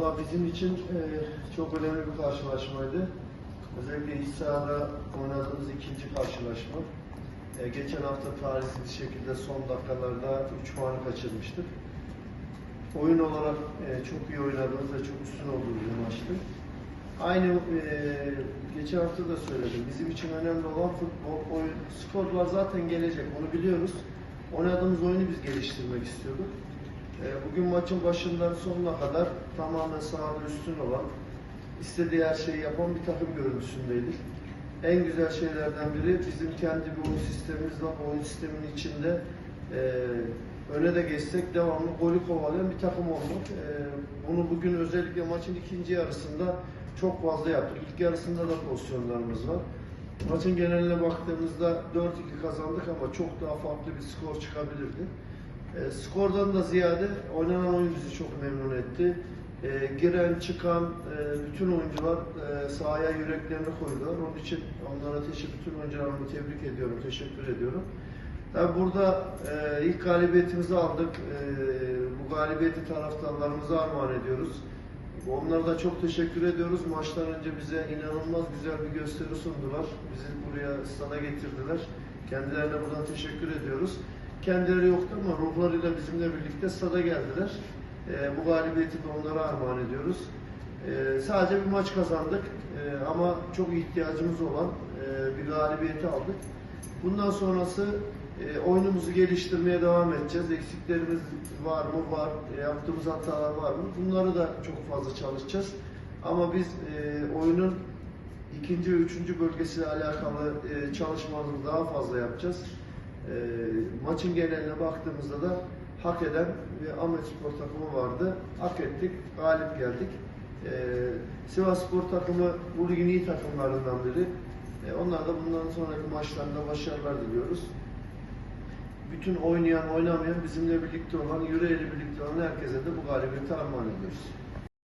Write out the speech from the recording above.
Bizim için e, çok önemli bir karşılaşmaydı. Özellikle iç sahada oynadığımız ikinci karşılaşma. E, geçen hafta talihsiz bir şekilde son dakikalarda 3 puanı kaçırmıştık. Oyun olarak e, çok iyi oynadığımız ve çok üstün olduğumuz bir maçtı. Aynı e, geçen hafta da söyledim. Bizim için önemli olan futbol, oyun, skorlar zaten gelecek. Onu biliyoruz. Oynadığımız oyunu biz geliştirmek istiyorduk. E, Bugün maçın başından sonuna kadar tamamen sahada üstün olan, istediği her şeyi yapan bir takım görüntüsündeydik. En güzel şeylerden biri bizim kendi bir oyun sistemimiz var. Oyun sisteminin içinde e, öne de geçsek devamlı golü kovalayan bir takım olmak. E, bunu bugün özellikle maçın ikinci yarısında çok fazla yaptık. İlk yarısında da pozisyonlarımız var. Maçın geneline baktığımızda 4-2 kazandık ama çok daha farklı bir skor çıkabilirdi. E, skordan da ziyade oynanan oyun bizi çok memnun etti. E, giren, çıkan e, bütün oyuncular e, sahaya yüreklerini koydular. Onun için onlara teşekkür, bütün oyuncularımı tebrik ediyorum, teşekkür ediyorum. Tabii burada e, ilk galibiyetimizi aldık. E, bu galibiyeti taraftarlarımıza armağan ediyoruz. Onlara da çok teşekkür ediyoruz. Maçtan önce bize inanılmaz güzel bir gösteri sundular. Bizi buraya stada getirdiler. Kendilerine buradan teşekkür ediyoruz. Kendileri yoktu ama ruhlarıyla bizimle birlikte stada geldiler. Ee, bu galibiyeti de onlara armağan ediyoruz. Ee, sadece bir maç kazandık Ee, ama çok ihtiyacımız olan e, bir galibiyeti aldık. Bundan sonrası e, oyunumuzu geliştirmeye devam edeceğiz. Eksiklerimiz var mı? Var. E, yaptığımız hatalar var mı? Bunları da çok fazla çalışacağız. Ama biz e, oyunun ikinci ve üçüncü bölgesiyle alakalı e, çalışmalarımızı daha fazla yapacağız. E, maçın geneline baktığımızda da hak eden bir Ahmet Spor takımı vardı. Hak ettik, galip geldik. E, Sivas Spor takımı bu ligin iyi takımlarından biri. E, onlar da bundan sonraki maçlarında başarılar diliyoruz. Bütün oynayan, oynamayan, bizimle birlikte olan, yüreğiyle birlikte olan herkese de bu galibiyeti armağan ediyoruz.